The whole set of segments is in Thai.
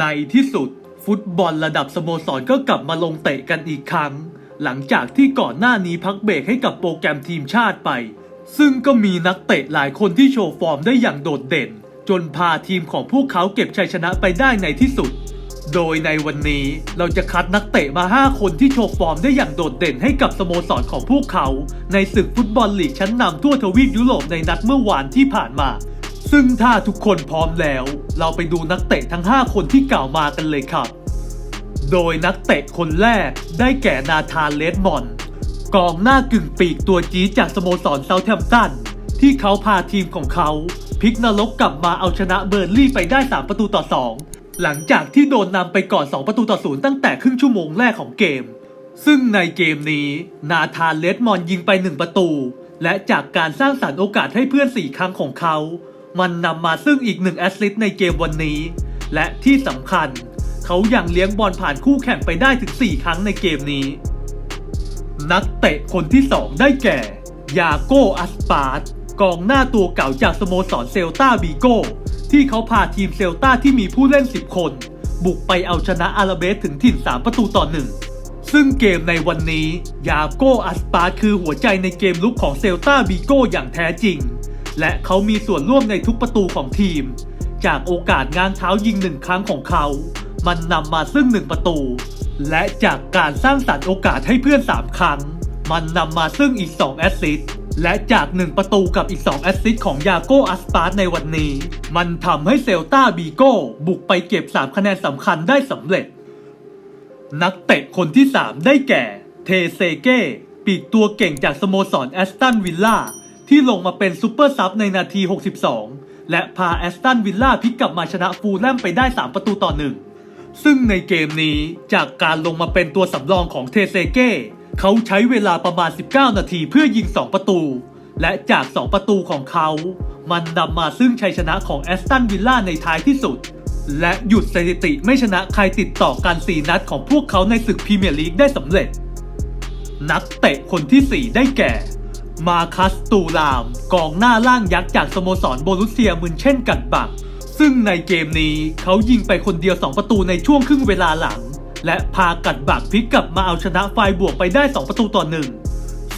ในที่สุด ฟุตบอลระดับสโมสรก็กลับมาลงเตะกันอีกครั้ง หลังจากที่ก่อนหน้านี้พักเบรกให้กับโปรแกรมทีมชาติไป ซึ่งก็มีนักเตะหลายคนที่โชว์ฟอร์มได้อย่างโดดเด่น จนพาทีมของพวกเขาเก็บชัยชนะไปได้ในที่สุด โดยในวันนี้เราจะคัดนักเตะมา 5 คนที่โชว์ฟอร์มได้อย่างโดดเด่นให้กับสโมสรของพวกเขา ในศึกฟุตบอลลีกชั้นนำทั่วทวีปยุโรปในนัดเมื่อวานที่ผ่านมา ซึ่งถ้าทุกคนพร้อมแล้ว เราไปดูนักเตะทั้ง 5 คนที่กล่าวมากันเลยครับ โดยนักเตะคนแรกได้แก่นาธานเลดมอนด์กองหน้ากึ่งปีกตัวจี๊จากสโมสรเซาท์แฮมป์ตันที่เขาพาทีมของเขาพลิกนรกกลับมาเอาชนะเบอร์ลี่ไปได้ 3 ประตูต่อ 2 หลังจากที่โดนนำไปก่อน 2 ประตูต่อศูนย์ตั้งแต่ครึ่งชั่วโมงแรกของเกม ซึ่งในเกมนี้นาธานเลดมอนด์ยิงไป 1 ประตู และจากการสร้างสรรค์โอกาสให้เพื่อน 4 ครั้งของเขา มันนำมาซึ่งอีกหนึ่งแอสซิสต์ในเกมวันนี้ และที่สำคัญ เขายังเลี้ยงบอลผ่านคู่แข่งไปได้ถึง 4 ครั้งในเกมนี้ นักเตะคนที่ 2 ได้แก่ ยาโกอัสปาร์ตกองหน้าตัวเก่าจากสโมสรเซลตาบีโกที่เขาพาทีมเซลตาที่มีผู้เล่น 10 คน บุกไปเอาชนะอาราเบสถึงถิ่น 3 ประตูต่อหนึ่งซึ่งเกมในวันนี้ ยาโกอัสปาร์ตคือหัวใจในเกมลุกของเซลตาบีโกอย่างแท้จริง และเขามีส่วนร่วมในทุกประตูของทีม จากโอกาสงางเท้ายิงหนึ่งครั้งของเขา มันนำมาซึ่งหนึ่งประตู และจากการสร้างสรรค์โอกาสให้เพื่อน 3 ครั้ง มันนำมาซึ่งอีก 2 แอสซิสต์และจาก 1 ประตูกับอีก 2 แอสซิสต์ของยาโกอัสปาร์ในวันนี้ มันทำให้เซลตาบีโก้บุกไปเก็บ 3 คะแนนสำคัญได้สำเร็จ นักเตะคนที่ 3 ได้แก่ เทเซเก้ปีกตัวเก่งจากสโมสรแอสตันวิลล่า ที่ลงมาเป็นซูเปอร์ซับในนาที 62 และพาแอสตันวิลล่าพลิกกลับมาชนะฟูลแลมไปได้ 3 ประตูต่อหนึ่งซึ่งในเกมนี้จากการลงมาเป็นตัวสำรองของเทเซเก้เขาใช้เวลาประมาณ 19 นาทีเพื่อยิง 2 ประตู และจาก 2 ประตูของเขา มันนำมาซึ่งชัยชนะของแอสตันวิลล่าในท้ายที่สุด และหยุดสถิติไม่ชนะใครติดต่อกัน 4 นัดของพวกเขาในศึกพรีเมียร์ลีกได้สำเร็จ นักเตะคนที่ 4 ได้แก่ มาคัสตูราม กองหน้าล่างยักษ์จากสโมสรโบรุสเซียมืนเช่นกันบัก ซึ่งในเกมนี้เขายิงไปคนเดียว 2 ประตูในช่วงครึ่งเวลาหลัง และพากัดบักพลิกกลับมาเอาชนะไฟบวกไปได้ 2 ประตูต่อหนึ่ง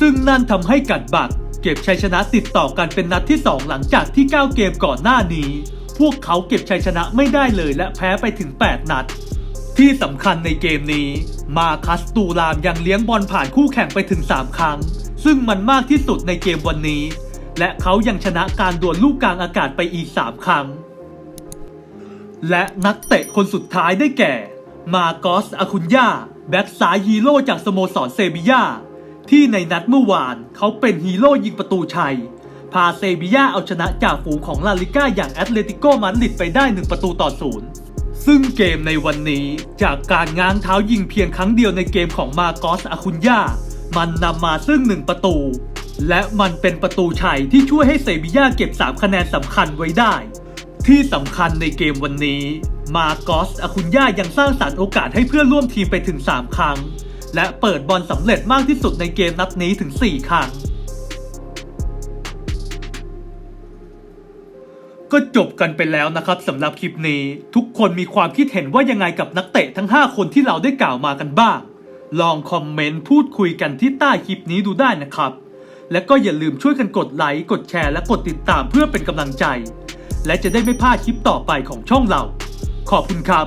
ซึ่งนั่นทำให้กัดบัก เก็บชัยชนะติดต่อกันเป็นนัดที่ 2 หลังจากที่ 9 เกมก่อนหน้านี้ พวกเขาเก็บชัยชนะไม่ได้เลยและแพ้ไปถึง 8 นัดที่สำคัญในเกมนี้ มาคัสตูรามยังเลี้ยงบอลผ่านคู่แข่งไปถึง 3 ครั้ง ซึ่งมันมากที่สุดในเกมวันนี้ และเขายังชนะการดวลลูกกลางอากาศไปอีก 3 ครั้ง และนักเตะคนสุดท้ายได้แก่ มาโกสอาคุนยาแบ็กซ้ายฮีโร่จากสโมสรเซบียาที่ในนัดเมื่อวานเขาเป็นฮีโร่ยิงประตูชัย พาเซบียาเอาชนะจากฝูงของลาลิก้าอย่างแอตเลติโกมาดริดไปได้ 1 ประตูต่อศูนย์ซึ่งเกมในวันนี้จากการง้างเท้ายิงเพียงครั้งเดียวในเกมของมาโกสอาคุนยา มันนำมาซึ่ง1ประตู และมันเป็นประตูชัยที่ช่วยให้เซบียาเก็บ 3 คะแนนสำคัญไว้ได้ ที่สำคัญในเกมวันนี้ มาโกสอาคุนยายังสร้างสรรค์โอกาสให้เพื่อนร่วมทีมไปถึง 3 ครั้ง และเปิดบอลสำเร็จมากที่สุดในเกมนัดนี้ถึง 4 ครั้ง ก็จบกันไปแล้วนะครับสำหรับคลิปนี้ ทุกคนมีความคิดเห็นว่ายังไงกับนักเตะทั้ง 5 คนที่เราได้กล่าวมากันบ้าง ลองคอมเมนต์พูดคุยกันที่ใต้คลิปนี้ดูได้นะครับ และก็อย่าลืมช่วยกันกดไลค์ กดแชร์และกดติดตามเพื่อเป็นกำลังใจ และจะได้ไม่พลาดคลิปต่อไปของช่องเรา ขอบคุณครับ